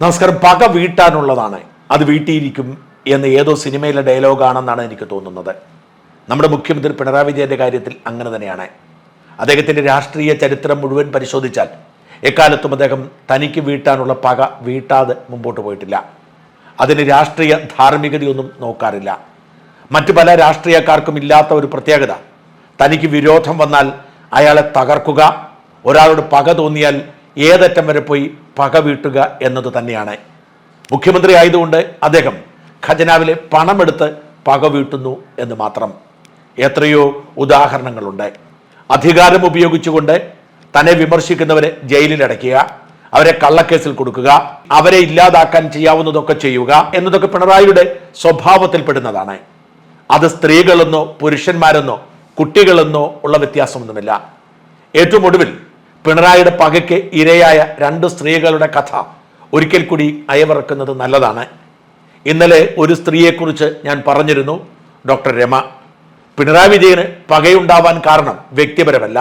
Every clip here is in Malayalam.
നമസ്കാരം. പക വീട്ടാനുള്ളതാണ്. അത് വീട്ടിയിരിക്കും എന്ന് ഏതോ സിനിമയിലെ ഡയലോഗാണെന്നാണ് എനിക്ക് തോന്നുന്നത്. നമ്മുടെ മുഖ്യമന്ത്രി പിണറായി വിജയന്റെ കാര്യത്തിൽ അങ്ങനെ തന്നെയാണ്. അദ്ദേഹത്തിന്റെ രാഷ്ട്രീയ ചരിത്രം മുഴുവൻ പരിശോധിച്ചാൽ എക്കാലത്തും അദ്ദേഹം തനിക്ക് വീട്ടാനുള്ള പക വീട്ടാതെ മുമ്പോട്ട് പോയിട്ടില്ല. അതിന് രാഷ്ട്രീയ ധാർമ്മികതയൊന്നും നോക്കാറില്ല. മറ്റു പല രാഷ്ട്രീയക്കാർക്കും ഇല്ലാത്ത ഒരു പ്രത്യേകത. തനിക്ക് വിരോധം വന്നാൽ അയാളെ തകർക്കുക ഒരാളോട് പക തോന്നിയാൽ ഏതറ്റം വരെ പോയി പക വീട്ടുക എന്നത് തന്നെയാണ്. മുഖ്യമന്ത്രി ആയതുകൊണ്ട് അദ്ദേഹം ഖജനാവിലെ പണമെടുത്ത് പക വീട്ടുന്നു എന്ന് മാത്രം. എത്രയോ ഉദാഹരണങ്ങളുണ്ട്. അധികാരം ഉപയോഗിച്ചുകൊണ്ട് തന്നെ വിമർശിക്കുന്നവരെ ജയിലിലടയ്ക്കുക അവരെ കള്ളക്കേസിൽ കൊടുക്കുക അവരെ ഇല്ലാതാക്കാൻ ചെയ്യാവുന്നതൊക്കെ ചെയ്യുക എന്നതൊക്കെ പിണറായിയുടെ സ്വഭാവത്തിൽപ്പെടുന്നതാണ് അത് സ്ത്രീകളെന്നോ പുരുഷന്മാരെന്നോ കുട്ടികളെന്നോ ഉള്ള വ്യത്യാസമൊന്നുമില്ല. ഏറ്റവും ഒടുവിൽ പിണറായിയുടെ പകയ്ക്ക് ഇരയായ രണ്ട് സ്ത്രീകളുടെ കഥ ഒരിക്കൽ കൂടി അയവിറക്കുന്നത് നല്ലതാണ്. ഇന്നലെ ഒരു സ്ത്രീയെക്കുറിച്ച് ഞാൻ പറഞ്ഞിരുന്നു ഡോക്ടർ രമ. പിണറായി വിജയന് പകയുണ്ടാവാൻ കാരണം വ്യക്തിപരമല്ല.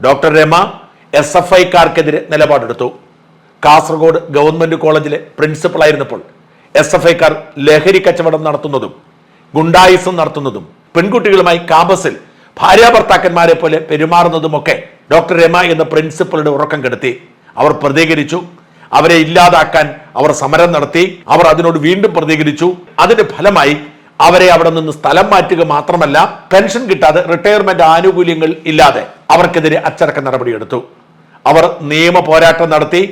ഡോക്ടർ രമ എസ് എഫ് ഐക്കാർക്കെതിരെ നിലപാടെടുത്തു. കാസർഗോഡ് ഗവൺമെന്റ് കോളേജിലെ പ്രിൻസിപ്പളായിരുന്നപ്പോൾ എസ് എഫ് ഐക്കാർ ലഹരി കച്ചവടം നടത്തുന്നതും ഗുണ്ടായിസം നടത്തുന്നതും പെൺകുട്ടികളുമായി കാമ്പസിൽ ഭാര്യാഭർത്താക്കന്മാരെ പോലെ പെരുമാറുന്നതുമൊക്കെ ഡോക്ടർ രമ എന്ന പ്രിൻസിപ്പളുടെ ഉറക്കം കെടുത്തി. അവർ പ്രതികരിച്ചു. അവരെ ഇല്ലാതാക്കാൻ അവർ സമരം നടത്തി. അവർ അതിനോട് വീണ്ടും പ്രതികരിച്ചു. അതിന്റെ ഫലമായി അവരെ അവിടെ നിന്ന് സ്ഥലം മാറ്റുക മാത്രമല്ല പെൻഷൻ കിട്ടാതെ റിട്ടയർമെന്റ് ആനുകൂല്യങ്ങൾ ഇല്ലാതെ അവർക്കെതിരെ അച്ചടക്ക നടപടിയെടുത്തു. അവർ നിയമ പോരാട്ടം നടത്തി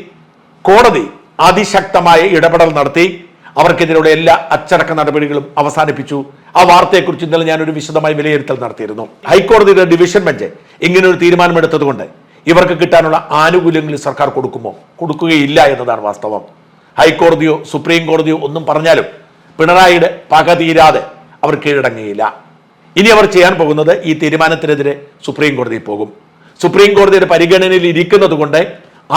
കോടതി അതിശക്തമായ ഇടപെടൽ നടത്തി. അവർക്കെതിരെയുള്ള എല്ലാ അച്ചടക്ക നടപടികളും അവസാനിപ്പിച്ചു. ആ വാർത്തയെക്കുറിച്ച് ഇന്നലെ ഞാനൊരു വിശദമായി വിലയിരുത്തൽ നടത്തിയിരുന്നു. ഹൈക്കോടതിയുടെ ഡിവിഷൻ ബെഞ്ച് ഇങ്ങനെ ഒരു തീരുമാനമെടുത്തതുകൊണ്ട് ഇവർക്ക് കിട്ടാനുള്ള ആനുകൂല്യങ്ങൾ സർക്കാർ കൊടുക്കുമോ? കൊടുക്കുകയില്ല എന്നതാണ് വാസ്തവം. ഹൈക്കോടതിയോ സുപ്രീം കോടതിയോ ഒന്നും പറഞ്ഞാലും പിണറായിയുടെ പക തീരാതെ അവർ കീഴടങ്ങിയില്ല. ഇനി അവർ ചെയ്യാൻ പോകുന്നത് ഈ തീരുമാനത്തിനെതിരെ സുപ്രീം കോടതിയിൽ പോകും. സുപ്രീം കോടതിയുടെ പരിഗണനയിൽ ഇരിക്കുന്നത് കൊണ്ട്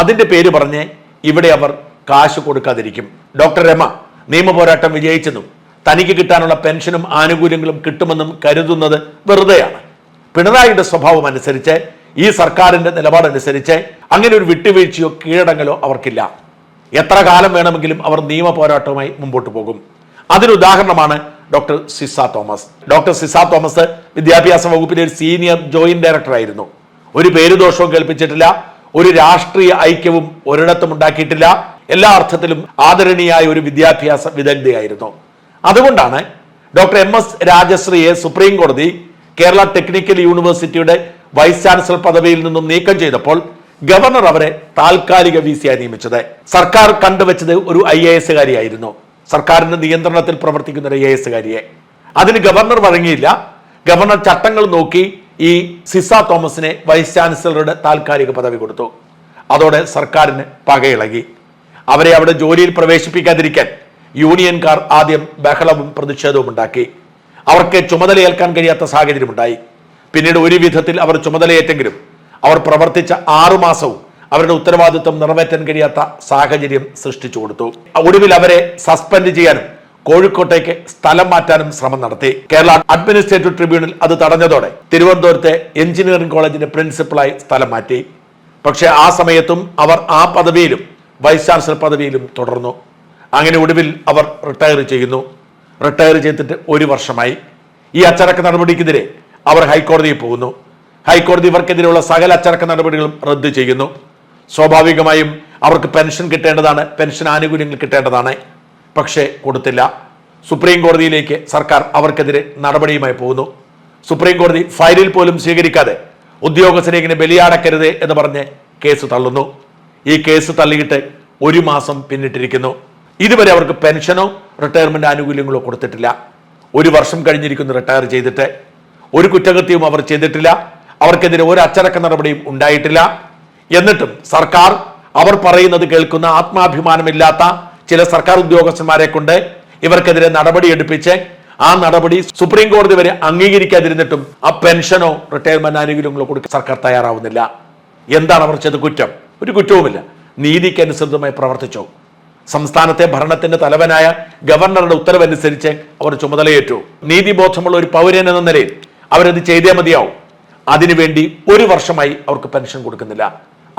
അതിന്റെ പേര് പറഞ്ഞ് ഇവിടെ അവർ കാശ് കൊടുക്കാതിരിക്കും. ഡോക്ടർ രമ നിയമ പോരാട്ടം വിജയിച്ചെന്നും തനിക്ക് കിട്ടാനുള്ള പെൻഷനും ആനുകൂല്യങ്ങളും കിട്ടുമെന്നും കരുതുന്നത് വെറുതെയാണ്. പിണറായിയുടെ സ്വഭാവം അനുസരിച്ച് ഈ സർക്കാരിന്റെ നിലപാടനുസരിച്ച് അങ്ങനെ ഒരു വിട്ടുവീഴ്ചയോ കീഴടങ്ങലോ അവർക്കില്ല. എത്ര കാലം വേണമെങ്കിലും അവർ നിയമ പോരാട്ടവുമായി മുമ്പോട്ട് പോകും. അതിനുദാഹരണമാണ് doctor Sisa Thomas. Doctor Sisa Thomas വിദ്യാഭ്യാസ വകുപ്പിലെ ഒരു സീനിയർ ജോയിന്റ് ഡയറക്ടറായിരുന്നു ഒരു പേരുദോഷവും കേൾപ്പിച്ചിട്ടില്ല ഒരു രാഷ്ട്രീയ ഐക്യവും ഒരിടത്തും ഉണ്ടാക്കിയിട്ടില്ല എല്ലാ അർത്ഥത്തിലും ആദരണീയായ ഒരു വിദ്യാഭ്യാസ വിദഗ്ധയായിരുന്നു. അതുകൊണ്ടാണ് ഡോക്ടർ എം എസ് രാജശ്രീയെ സുപ്രീം കോടതി കേരള ടെക്നിക്കൽ യൂണിവേഴ്സിറ്റിയുടെ വൈസ് ചാൻസലർ പദവിയിൽ നിന്നും നീക്കം ചെയ്തപ്പോൾ ഗവർണർ അവരെ താൽക്കാലിക വി സിയായി നിയമിച്ചത്. സർക്കാർ കണ്ടുവച്ചത് ഒരു ഐ എ എസുകാരിയായിരുന്നു സർക്കാരിന്റെ നിയന്ത്രണത്തിൽ പ്രവർത്തിക്കുന്ന ഒരു ഐ എ എസുകാരിയെ അതിന് ഗവർണർ വഴങ്ങിയില്ല. ഗവർണർ ചട്ടങ്ങൾ നോക്കി ഈ സിസ തോമസിനെ വൈസ് ചാൻസലറുടെ താൽക്കാലിക പദവി കൊടുത്തു. അതോടെ സർക്കാരിന് പകയിളകി. അവരെ അവിടെ ജോലിയിൽ പ്രവേശിപ്പിക്കാതിരിക്കാൻ യൂണിയൻകാർ ആദ്യം ബഹളവും പ്രതിഷേധവും ഉണ്ടാക്കി. അവർക്ക് ചുമതലയേൽക്കാൻ കഴിയാത്ത സാഹചര്യമുണ്ടായി. പിന്നീട് ഒരു വിധത്തിൽ അവർ ചുമതലയേറ്റെങ്കിലും അവർ പ്രവർത്തിച്ച ആറു മാസവും അവരുടെ ഉത്തരവാദിത്വം നിറവേറ്റാൻ കഴിയാത്ത സാഹചര്യം സൃഷ്ടിച്ചു കൊടുത്തു. ഒടുവിൽ അവരെ സസ്പെൻഡ് ചെയ്യാനും കോഴിക്കോട്ടേക്ക് സ്ഥലം മാറ്റാനും ശ്രമം നടത്തി. കേരള അഡ്മിനിസ്ട്രേറ്റീവ് ട്രിബ്യൂണൽ അത് തടഞ്ഞതോടെ തിരുവനന്തപുരത്തെ എഞ്ചിനീയറിംഗ് കോളേജിന്റെ പ്രിൻസിപ്പളായി സ്ഥലം മാറ്റി. പക്ഷേ ആ സമയത്തും അവർ ആ പദവിയിലും വൈസ് ചാൻസലർ പദവിയിലും തുടർന്നു. അങ്ങനെ ഒടുവിൽ അവർ റിട്ടയർ ചെയ്യുന്നു. റിട്ടയർ ചെയ്തിട്ട് ഒരു വർഷമായി. ഈ അച്ചടക്ക നടപടിക്കെതിരെ അവർ ഹൈക്കോടതിയിൽ പോകുന്നു. ഹൈക്കോടതി ഇവർക്കെതിരെയുള്ള സകല അച്ചടക്ക നടപടികളും റദ്ദ് ചെയ്യുന്നു. സ്വാഭാവികമായും അവർക്ക് പെൻഷൻ കിട്ടേണ്ടതാണ്. പെൻഷൻ ആനുകൂല്യങ്ങൾ കിട്ടേണ്ടതാണ്. പക്ഷേ കൊടുത്തില്ല. സുപ്രീം കോടതിയിലേക്ക് സർക്കാർ അവർക്കെതിരെ നടപടിയുമായി പോകുന്നു. സുപ്രീം കോടതി ഫയലിൽ പോലും സ്വീകരിക്കാതെ ഉദ്യോഗസ്ഥരെ ഇങ്ങനെ ബലിയാടക്കരുത് എന്ന് പറഞ്ഞ് കേസ് തള്ളുന്നു. ഈ കേസ് തള്ളിയിട്ട് ഒരു മാസം പിന്നിട്ടിരിക്കുന്നു. ഇതുവരെ അവർക്ക് പെൻഷനോ റിട്ടയർമെന്റ് ആനുകൂല്യങ്ങളോ കൊടുത്തിട്ടില്ല. ഒരു വർഷം കഴിഞ്ഞിരിക്കുന്നു റിട്ടയർ ചെയ്തിട്ട്. ഒരു കുറ്റകൃത്യവും അവർ ചെയ്തിട്ടില്ല. അവർക്കെതിരെ ഒരു അച്ചടക്ക നടപടിയും ഉണ്ടായിട്ടില്ല. എന്നിട്ടും സർക്കാർ അവർ പറയുന്നത് കേൾക്കുന്ന ആത്മാഭിമാനമില്ലാത്ത ചില സർക്കാർ ഉദ്യോഗസ്ഥന്മാരെ കൊണ്ട് ഇവർക്കെതിരെ നടപടി എടുപ്പിച്ച് ആ നടപടി സുപ്രീം കോടതി വരെ അംഗീകരിക്കാതിരുന്നിട്ടും ആ പെൻഷനോ റിട്ടയർമെന്റ് ആനുകൂല്യങ്ങളോ കൊടുക്കാൻ സർക്കാർ തയ്യാറാവുന്നില്ല. എന്താണ് അവർ ചെയ്ത കുറ്റം? ഒരു കുറ്റവുമില്ല. നീതിക്കനുസൃതമായി പ്രവർത്തിച്ചു. സംസ്ഥാനത്തെ ഭരണത്തിന്റെ തലവനായ ഗവർണറുടെ ഉത്തരവനുസരിച്ച് അവർ ചുമതലയേറ്റു. നീതിബോധമുള്ള ഒരു പൗരൻ എന്ന നിലയിൽ അവരത് ചെയ്തേ മതിയാവും. അതിനുവേണ്ടി ഒരു വർഷമായി അവർക്ക് പെൻഷൻ കൊടുക്കുന്നില്ല.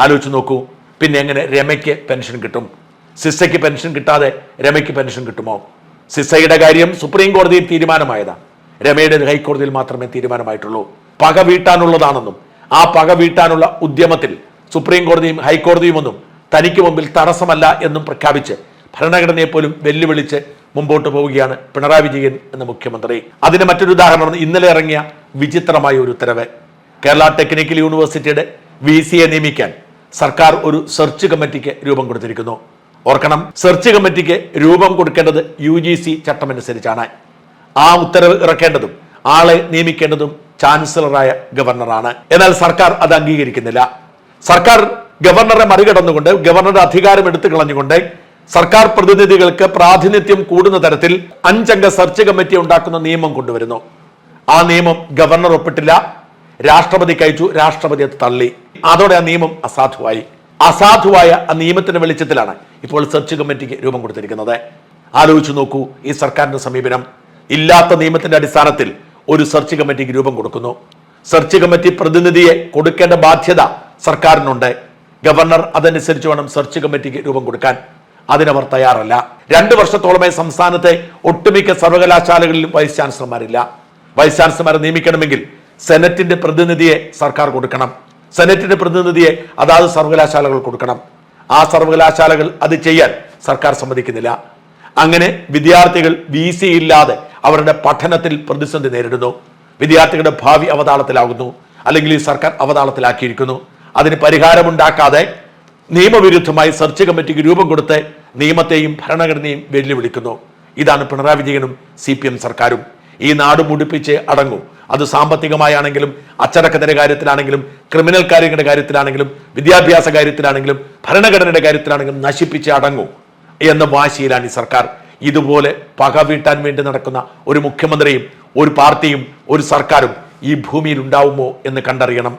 ആലോചിച്ച് നോക്കൂ പിന്നെ എങ്ങനെ രമയ്ക്ക് പെൻഷൻ കിട്ടും? സിസയ്ക്ക് പെൻഷൻ കിട്ടാതെ രമയ്ക്ക് പെൻഷൻ കിട്ടുമോ? സിസയുടെ കാര്യം സുപ്രീം കോടതിയിൽ തീരുമാനമായതാണ് രമയുടെ ഹൈക്കോടതിയിൽ മാത്രമേ തീരുമാനമായിട്ടുള്ളൂ. പക വീട്ടാനുള്ളതാണെന്നും ആ പക വീട്ടാനുള്ള ഉദ്യമത്തിൽ സുപ്രീം കോടതിയും ഹൈക്കോടതിയും ഒന്നും തനിക്ക് മുമ്പിൽ തടസ്സമല്ല എന്നും പ്രഖ്യാപിച്ച് ഭരണഘടനയെ പോലും വെല്ലുവിളിച്ച് മുമ്പോട്ട് പോവുകയാണ് പിണറായി വിജയൻ എന്ന മുഖ്യമന്ത്രി. അതിന് മറ്റൊരു ഉദാഹരണമാണ് ഇന്നലെ ഇറങ്ങിയ വിചിത്രമായ ഒരു ഉത്തരവ്. കേരള ടെക്നിക്കൽ യൂണിവേഴ്സിറ്റിയുടെ വി സിയെ നിയമിക്കാൻ സർക്കാർ ഒരു സെർച്ച് കമ്മിറ്റിക്ക് രൂപം കൊടുത്തിരിക്കുന്നു. ഓർക്കണം സെർച്ച് കമ്മിറ്റിക്ക് രൂപം കൊടുക്കേണ്ടത് യു ജി സി ചട്ടമനുസരിച്ചാണ്. ആ ഉത്തരവ് ഇറക്കേണ്ടതും ആളെ നിയമിക്കേണ്ടതും ചാൻസലറായ ഗവർണറാണ്. എന്നാൽ സർക്കാർ അത് അംഗീകരിക്കുന്നില്ല. സർക്കാർ ഗവർണറെ മറികടന്നുകൊണ്ട് ഗവർണറുടെ അധികാരം എടുത്തു കളഞ്ഞുകൊണ്ട് സർക്കാർ പ്രതിനിധികൾക്ക് പ്രാതിനിധ്യം കൂടുന്ന തരത്തിൽ അഞ്ചംഗ സെർച്ച് കമ്മിറ്റി ഉണ്ടാക്കുന്ന നിയമം കൊണ്ടുവരുന്നു. ആ നിയമം ഗവർണർ ഒപ്പിട്ടില്ല രാഷ്ട്രപതി കഴിച്ചു രാഷ്ട്രപതി അത് തള്ളി. അതോടെ ആ നിയമം അസാധുവായി. അസാധുവായ ആ നിയമത്തിന്റെ വെളിച്ചത്തിലാണ് ഇപ്പോൾ സെർച്ച് കമ്മിറ്റിക്ക് രൂപം കൊടുത്തിരിക്കുന്നത്. ആലോചിച്ചു നോക്കൂ ഈ സർക്കാരിന്റെ സമീപനം. ഇല്ലാത്ത നിയമത്തിന്റെ അടിസ്ഥാനത്തിൽ ഒരു സെർച്ച് കമ്മിറ്റിക്ക് രൂപം കൊടുക്കുന്നു. സെർച്ച് കമ്മിറ്റി പ്രതിനിധിയെ കൊടുക്കേണ്ട ബാധ്യത സർക്കാരിനുണ്ട്. ഗവർണർ അതനുസരിച്ച് വേണം സെർച്ച് കമ്മിറ്റിക്ക് രൂപം കൊടുക്കാൻ. അതിനവർ തയ്യാറല്ല. രണ്ട് വർഷത്തോളമേ സംസ്ഥാനത്തെ ഒട്ടുമിക്ക സർവകലാശാലകളിലും വൈസ് ചാൻസലർമാരില്ല. വൈസ് ചാൻസലർമാരെ നിയമിക്കണമെങ്കിൽ സെനറ്റിന്റെ പ്രതിനിധിയെ സർക്കാർ കൊടുക്കണം. സെനറ്റിന്റെ പ്രതിനിധിയെ അതാത് സർവകലാശാലകൾ കൊടുക്കണം. ആ സർവകലാശാലകൾ അത് ചെയ്യാൻ സർക്കാർ സമ്മതിക്കുന്നില്ല. അങ്ങനെ വിദ്യാർത്ഥികൾ വി സി ഇല്ലാതെ അവരുടെ പഠനത്തിൽ പ്രതിസന്ധി നേരിടുന്നു. വിദ്യാർത്ഥികളുടെ ഭാവി അവതാളത്തിലാകുന്നു. അല്ലെങ്കിൽ ഈ സർക്കാർ അവതാളത്തിലാക്കിയിരിക്കുന്നു. അതിന് പരിഹാരമുണ്ടാക്കാതെ നിയമവിരുദ്ധമായി സെർച്ച് കമ്മിറ്റിക്ക് രൂപം കൊടുത്ത് നിയമത്തെയും ഭരണഘടനയും വെല്ലുവിളിക്കുന്നു. ഇതാണ് പിണറായി വിജയനും സി പി എം സർക്കാരും. ഈ നാട് മുടിപ്പിച്ച് അടങ്ങും. അത് സാമ്പത്തികമായാണെങ്കിലും അച്ചടക്കത്തിന്റെ കാര്യത്തിലാണെങ്കിലും ക്രിമിനൽ കാര്യങ്ങളുടെ കാര്യത്തിലാണെങ്കിലും വിദ്യാഭ്യാസ കാര്യത്തിലാണെങ്കിലും ഭരണഘടനയുടെ കാര്യത്തിലാണെങ്കിലും നശിപ്പിച്ച് അടങ്ങും എന്ന വാശിയിലാണ് ഈ സർക്കാർ. ഇതുപോലെ പക വീട്ടാൻ വേണ്ടി നടക്കുന്ന ഒരു മുഖ്യമന്ത്രിയും ഒരു പാർട്ടിയും ഒരു സർക്കാരും ഈ ഭൂമിയിൽ ഉണ്ടാവുമോ എന്ന് കണ്ടറിയണം.